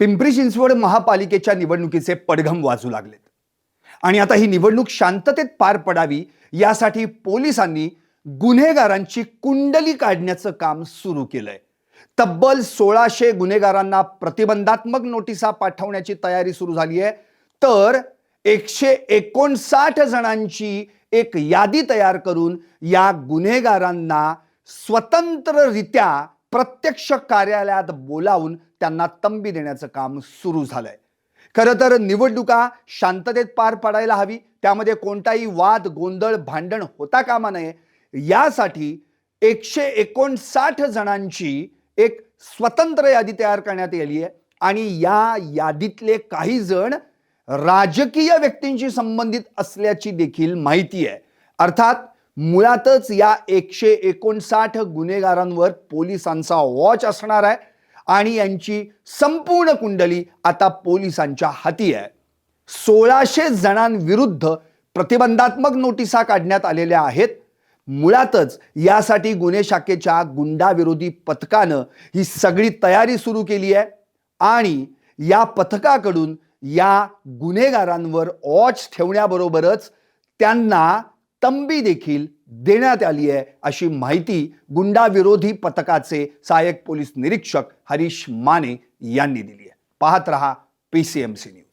पिंपरी चिंचवड महापालिकेच्या निवडणुकीचे पडघम वाजू लागलेत. आणि आता ही निवडणूक शांततेत पार पडावी यासाठी पोलिसांनी गुन्हेगारांची कुंडली काढण्याचं काम सुरू केलंय. तब्बल सोळाशे गुन्हेगारांना प्रतिबंधात्मक नोटिसा पाठवण्याची तयारी सुरू झाली आहे तर एकशे एकोणसाठ जणांची एक यादी तयार करून या गुन्हेगारांना स्वतंत्ररित्या प्रत्यक्ष कार्यालयात बोलावून त्यांना तंबी देण्याचं काम सुरू झालंय. खरं तर निवडणुका शांततेत पार पाडायला हवी त्यामध्ये कोणताही वाद गोंधळ भांडण होता कामा नये. यासाठी एकशे एकोणसाठ जणांची एक स्वतंत्र यादी तयार करण्यात आली आहे आणि या यादीतले काही जण राजकीय व्यक्तींशी संबंधित असल्याची देखील माहिती आहे. अर्थात मुळातच या एकशे एकोणसाठ गुन्हेगारांवर पोलिसांचा वॉच असणार आहे आणि यांची संपूर्ण कुंडली आता पोलिसांच्या हाती आहे. सोळाशे जणांविरुद्ध प्रतिबंधात्मक नोटिसा काढण्यात आलेल्या आहेत. मुळातच यासाठी गुन्हे शाखेच्या गुंडाविरोधी पथकानं ही सगळी तयारी सुरू केली आहे आणि या पथकाकडून या गुन्हेगारांवर वॉच ठेवण्याबरोबरच त्यांना तंबी देखील देण्यात आली आहे अशी माहिती गुंडाविरोधी पथकाचे सहाय्यक पोलीस निरीक्षक हरीश माने यांनी दिली आहे. पाहत रहा P C M C news